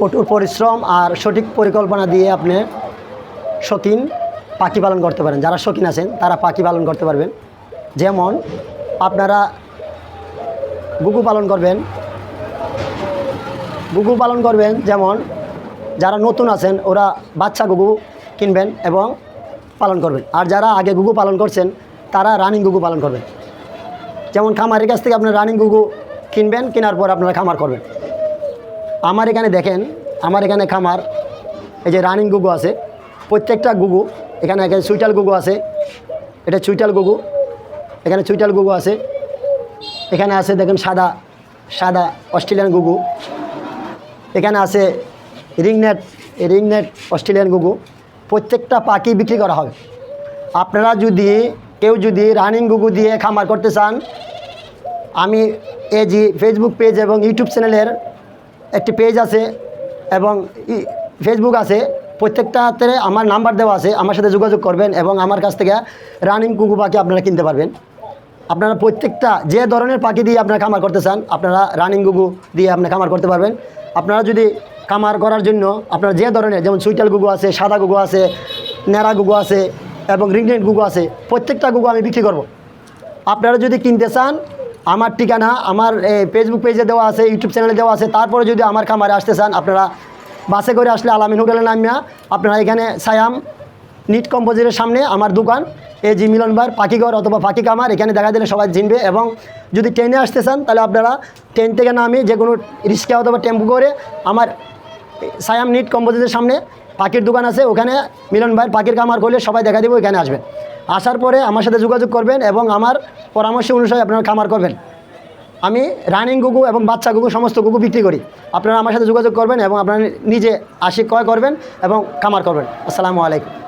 কঠোর পরিশ্রম আর সঠিক পরিকল্পনা দিয়ে আপনি শৌখিন পাখি পালন করতে পারেন। যারা শৌখিন আছেন, তারা পাখি পালন করতে পারবেন। যেমন আপনারা গুগু পালন করবেন। গুগু পালন করবেন, যেমন যারা নতুন আছেন, ওরা বাচ্চা গুগু কিনবেন এবং পালন করবেন। আর যারা আগে গুগু পালন করছেন, তারা রানিং গুগু পালন করবেন। যেমন খামারের কাছ থেকে আপনার রানিং গুগু কিনবেন, কেনার পর আপনারা খামার করবেন। আমার এখানে দেখেন, আমার এখানে খামার, এই যে রানিং গুগু আছে, প্রত্যেকটা গুগু, এখানে এখানে সুইটাল গুগু আছে, এটা চুইটাল গুগু, এখানে চুইটাল গুগু আছে, এখানে আছে দেখেন সাদা সাদা অস্ট্রেলিয়ান গুগু, এখানে আছে রিংনেট রিংনেট অস্ট্রেলিয়ান গুগু, প্রত্যেকটা পাখি বিক্রি করা হবে। আপনারা যদি, কেউ যদি রানিং গুগু দিয়ে খামার করতে চান, আমি এজি ফেসবুক পেজ এবং ইউটিউব চ্যানেলের একটি পেজ আছে এবং ফেসবুক আছে। প্রত্যেকটাতে আমার নাম্বার দেওয়া আছে, আমার সাথে যোগাযোগ করবেন এবং আমার কাছ থেকে রানিং কুকু পাখি আপনারা কিনতে পারবেন। আপনারা প্রত্যেকটা যে ধরনের পাখি দিয়ে আপনারা খামার করতে চান, আপনারা রানিং গুগু দিয়ে আপনি খামার করতে পারবেন। আপনারা যদি খামার করার জন্য আপনারা যে ধরনের, যেমন সুইটাল গুগু আছে, সাদা গুগু আছে, ন্যাড়া গুগু আছে এবং রিংনেট গুগু আছে, প্রত্যেকটা গুগু আমি বিক্রি করব। আপনারা যদি কিনতে চান আমার ঠিকানা, আমার ফেসবুক পেজে দেওয়া আছে ইউটিউব চ্যানেলে দেওয়া আছে। তারপরে যদি আমার খামারে আসতে চান, আপনারা বাসে করে আসলে আলামিন হোটেলে নামিয়া আপনারা এখানে সায়াম নিট কম্পোজিটের সামনে আমার দোকান এ জি মিলন বার, পাখিঘর অথবা পাখি কামার এখানে দেখা দিলে সবাই চিনবে। এবং যদি ট্রেনে আসতে চান, তাহলে আপনারা ট্রেন থেকে নামি যে কোনো রিক্সা অথবা টেম্পু করে আমার সায়াম নিট কম্পোজিটের সামনে পাখির দোকান আছে। ওখানে মিলন ভাই পাখির কামার করলে সবাই দেখা দেবো ওখানে আসবেন। আসার পরে আমার সাথে যোগাযোগ করবেন এবং আমার পরামর্শ অনুসারে আপনারা খামার করবেন। আমি রানিং গুগু এবং বাচ্চা গুগু সমস্ত গুগু বিক্রি করি। আপনারা আমার সাথে যোগাযোগ করবেন এবং আপনারা নিজে আসি ক্রয় করবেন এবং খামার করবেন। আসসালামু আলাইকুম।